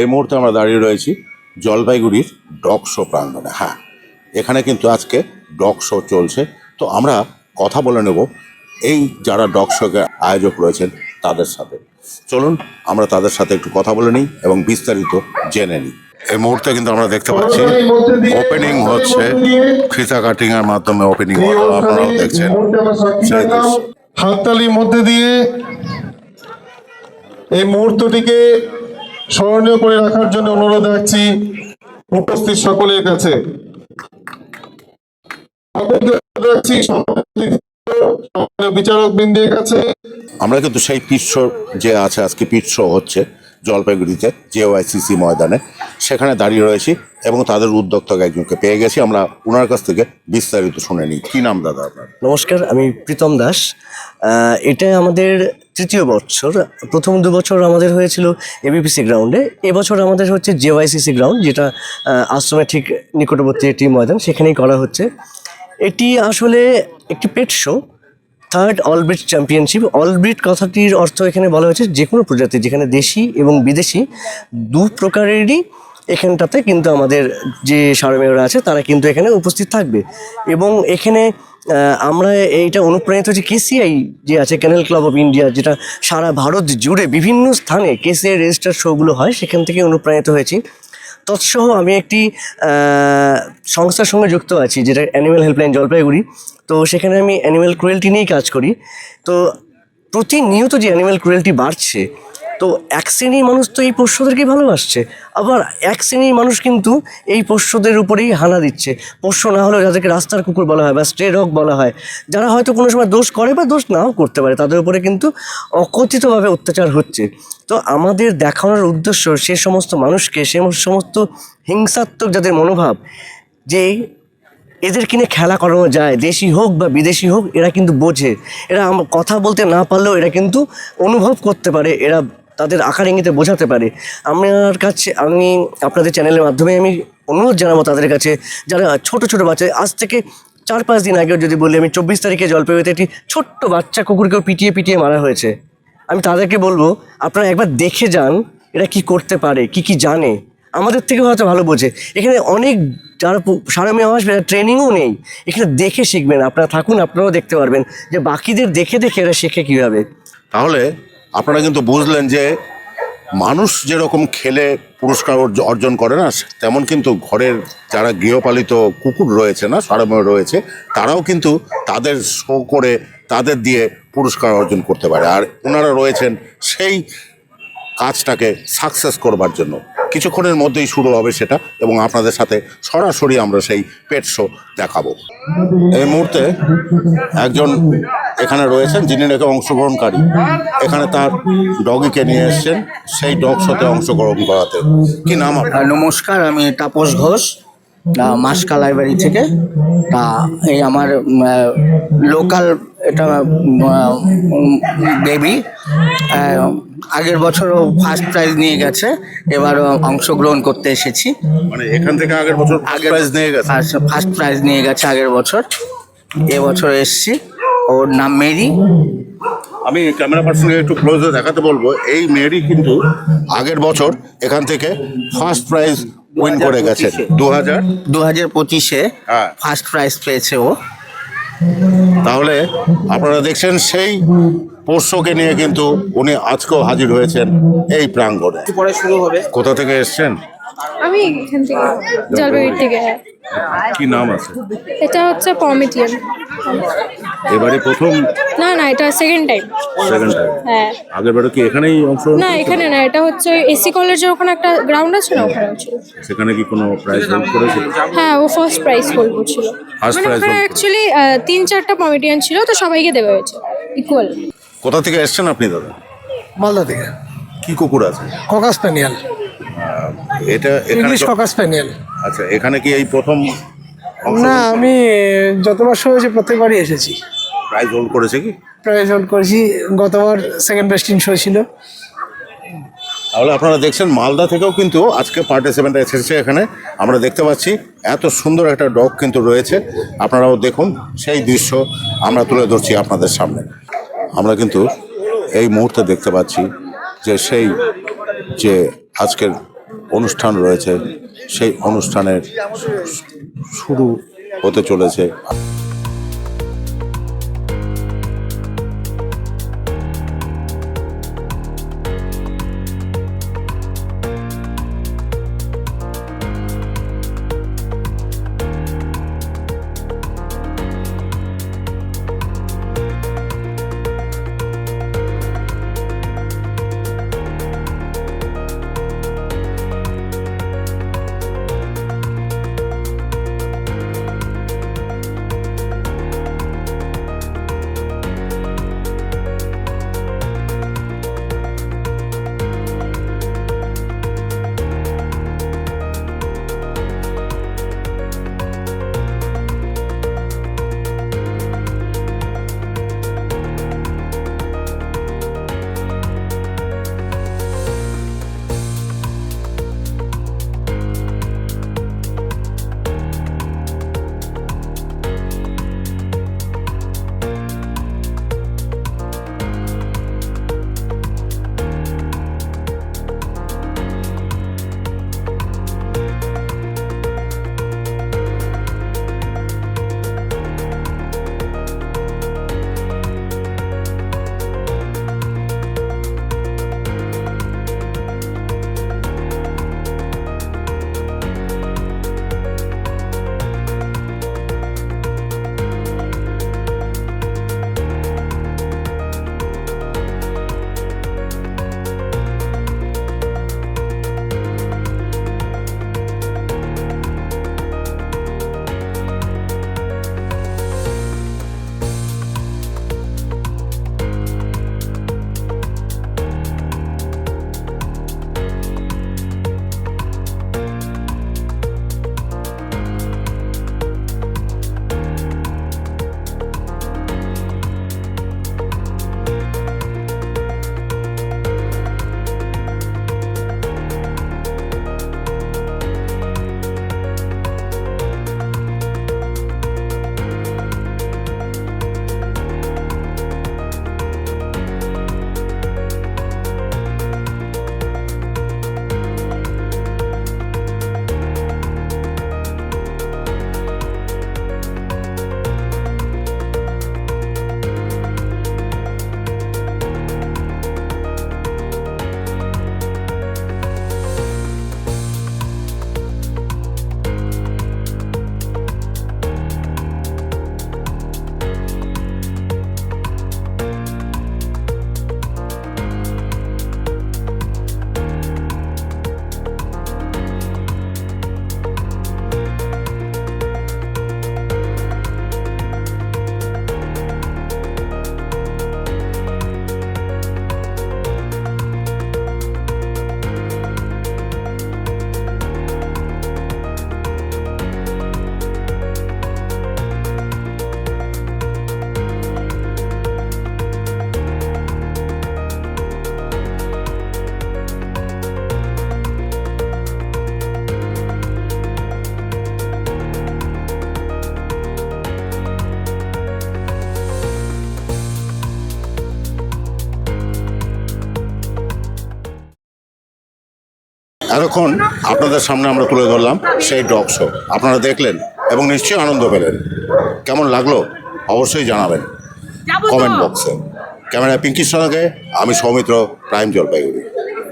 এই মুহূর্তে আমরা দাঁড়িয়ে রয়েছি জলপাইগুড়ির ডগ শো প্রাঙ্গণে। হ্যাঁ এখানে কিন্তু আজকে ডগ শো চলছে। তো আমরা কথা বলে নেব এই যারা ডগ শোকে আয়োজক রয়েছেন তাদের সাথে। চলুন আমরা তাদের সাথে একটু কথা বলে নিই এবং বিস্তারিত জেনে নিই। এই মুহূর্তে কিন্তু আমরা দেখতে পাচ্ছি ওপেনিং হচ্ছে ফিতা কাটিং এর মাধ্যমে ওপেনিং আপনারাও দেখছেন। হাততালির মধ্যে দিয়ে। এই মুহূর্তটিকে স্মরণীয় করে রাখার জন্য অনুরোধ রাখছি উপস্থিত সকলের কাছে। বিচারক বৃন্দের কাছে আমরা কিন্তু সেই পিৎস যে আছে, আজকে পিৎস হচ্ছে। জলপাইগুড়িতে জেওয়াইসিসি ময়দানে, সেখানে দাঁড়িয়ে রয়েছি এবং তাদের উদ্যোক্তক একজনকে পেয়ে গেছি। আমরা ওনার কাছ থেকে বিস্তারিত শুনে নিই। কী নাম দাদা আপনার? নমস্কার, আমি প্রীতম দাস। এটা আমাদের তৃতীয় বছর। প্রথম দু বছর আমাদের হয়েছিল এবিপিসি গ্রাউন্ডে। এবছর আমাদের হচ্ছে জেওয়াইসিসি গ্রাউন্ড, যেটা আশ্রমের ঠিক নিকটবর্তী একটি ময়দান, সেখানেই করা হচ্ছে। এটি আসলে একটি pet show. Third all breed championship all breed কথাটির অর্থ এখানে বলা হয়েছে যে কোনো প্রজাতি, যেখানে দেশি এবং বিদেশি দু প্রকারেরই এখানটাতে কিন্তু আমাদের যে সারমেয়রা আছে, তারা কিন্তু এখানে উপস্থিত থাকবে। এবং এখানে আমরা এইটা অনুপ্রাণিত হচ্ছে কেসিআই যে আছে ক্যানেল ক্লাব অফ ইন্ডিয়া যেটা সারা ভারত জুড়ে বিভিন্ন স্থানে কেসিআই রেজিস্টার শোগুলো হয়, সেখান থেকে অনুপ্রাণিত হয়েছি। তৎসহ আমি একটি সংস্থার সঙ্গে যুক্ত আছি, যেটা অ্যানিম্যাল হেল্পলাইন জলপাইগুড়ি। তো সেখানে আমি অ্যানিম্যাল ক্রুয়েলটি নিয়েই কাজ করি। তো প্রতিনিয়ত যে অ্যানিম্যাল ক্রুয়েলটি বাড়ছে তো এক শ্রেণির মানুষ তো এই পোষ্যদেরকে ভালোবাসছে। আবার এক শ্রেণির মানুষ কিন্তু এই পোষ্যদের উপরেই হানা দিচ্ছে। পোষ্য না হলেও যাদেরকে রাস্তার কুকুর বলা হয় বা স্ট্রে ডগ বলা হয়, যারা হয়তো কোনো সময় দোষ করে বা দোষ নাও করতে পারে, তাদের উপরে কিন্তু অকথিতভাবে অত্যাচার হচ্ছে। তো আমাদের দেখানোর উদ্দেশ্য সে সমস্ত মানুষকে, সে সমস্ত হিংসাত্মক যাদের মনোভাব, যে এদের কিনে খেলা করানো যায়, দেশি হোক বা বিদেশি হোক, এরা কিন্তু বোঝে। এরা কথা বলতে না পারলেও এরা কিন্তু অনুভব করতে পারে। এরা তাদের আকার ইঙ্গিতে বোঝাতে পারে। আমার কাছে, আমি আপনাদের চ্যানেলের মাধ্যমে আমি অনুরোধ জানাব তাদের কাছে, যারা ছোট ছোট বাচ্চা, আজ থেকে চার, পাঁচ দিন আগেও যদি বলি, আমি চব্বিশ তারিখে জলপাইগুড়িতে একটি ছোট্ট বাচ্চা কুকুরকেও পিটিয়ে পিটিয়ে মারা হয়েছে। আমি তাদেরকে বলব, আপনারা একবার দেখে যান, এরা কি করতে পারে, কি কি জানে। আমাদের থেকে হয়তো ভালো বোঝে। এখানে অনেক যারা সারা মেয়ে আসবে ট্রেনিংও নেই। এখানে দেখে শিখবেন, আপনারা থাকুন, আপনারাও দেখতে পারবেন যে বাকিদের দেখে দেখে এরা শেখে কীভাবে। তাহলে আপনারা কিন্তু বুঝলেন যে মানুষ যেরকম খেলে পুরস্কার অর্জ- অর্জন করে না, তেমন কিন্তু ঘরের যারা গৃহপালিত কুকুর রয়েছে না, সারাময় রয়েছে, তারাও কিন্তু তাদের শো করে, তাদের দিয়ে পুরস্কার অর্জন করতে পারে। আর ওনারা রয়েছেন সেই কাজটাকে সাকসেস করবার জন্য। কিছুক্ষণের মধ্যেই শুরু হবে সেটা এবং আপনাদের সাথে সরাসরি আমরা সেই পেট শো দেখাবো। এই মুহূর্তে একজন এখানে রয়েছেন যিনি নাকি অংশগ্রহণকারী। এখানে তার ডগিকে নিয়ে এসছেন, সেই ডগ শোতে অংশগ্রহণ করাতে। কি নাম আপনার? নমস্কার, আমি তাপস ঘোষ মাসকা লাইব্রেরি থেকে। তা, এই আমার লোকাল এটা বেবি আগের বছরও ফার্স্ট প্রাইজ নিয়ে গেছে এবারও অংশগ্রহণ করতে এসেছি। মানে এখান থেকে আগের বছর আগের প্রাইজ নিয়ে গেছে? ফার্স্ট প্রাইজ নিয়ে গেছে আগের বছর। এবছর এসছি। ওর নাম মেরি। আমি ক্যামেরা পার্সনকে একটু ক্লোজে দেখাতে বলব এই মেরি কিন্তু আগের বছর এখান থেকে ফার্স্ট প্রাইজ উইন করে গেছে। দু হাজার দু হাজার পঁচিশে হ্যাঁ। ফার্স্ট প্রাইজ পেয়েছে ও। তাহলে আপনারা দেখছেন সেই পোষ্যকে নিয়ে কিন্তু উনি আজকেও হাজির হয়েছেন এই প্রাঙ্গণে। পরে শুরু হবে। কোথা থেকে এসছেন? আমি এখান থেকে জলপাইগুড়ি থেকে কি নাম আছে? এটা হচ্ছে পমিটিয়ান এবারে প্রথম? না না এটা সেকেন্ড টাইম সেকেন্ড টাইম হ্যাঁ। আগের বারে কি এখানেই অংশ না এখানে না এটা হচ্ছে এসি কলেজের ওখানে একটা গ্রাউন্ড আছে না ওখানে ছিল। সেখানে কি কোনো প্রাইজ হোল্ড করেছিল? হ্যাঁ ও ফার্স্ট প্রাইজ হোল্ড করছিল। মানে ওখানে অ্যাকচুয়ালি তিন চারটা পমিটিয়ান ছিল তো সবাইকে দেওয়া হয়েছে ইকুয়াল কোথা থেকে এসছেন আপনি দাদা? মালদা থেকে। কি কুকুর আছে? ককা স্প্যানিয়াল এটা ইংলিশ ককা স্প্যানিয়াল আচ্ছা এখানে কি এই প্রথম না আমি যতবার শো হয়েছে প্রত্যেকবারই এসেছি। প্রাইজ হোল্ড করেছে কি? প্রাইজ হোল্ড করেছি গতবার সেকেন্ড বেস্ট ইন শো ছিল। তাহলে আপনারা দেখছেন মালদা থেকেও কিন্তু আজকে পার্টিসিপেন্ট এসেছে এখানে। আমরা দেখতে পাচ্ছি এত সুন্দর একটা ডগ কিন্তু রয়েছে। আপনারাও দেখুন সেই দৃশ্য আমরা তুলে ধরছি আপনাদের সামনে। আমরা কিন্তু এই মুহূর্তে দেখতে পাচ্ছি যে সেই যে আজকের অনুষ্ঠান রয়েছে সেই অনুষ্ঠানের শুরু হতে চলেছে। এতক্ষণ আপনাদের সামনে আমরা তুলে ধরলাম সেই ডগ শো। আপনারা দেখলেন এবং নিশ্চয়ই আনন্দ পেলেন। কেমন লাগল? অবশ্যই জানাবেন। কমেন্ট বক্সে। ক্যামেরা পিঙ্কির সঙ্গে আমি সৌমিত্র প্রাইম জলপাইগুড়ি।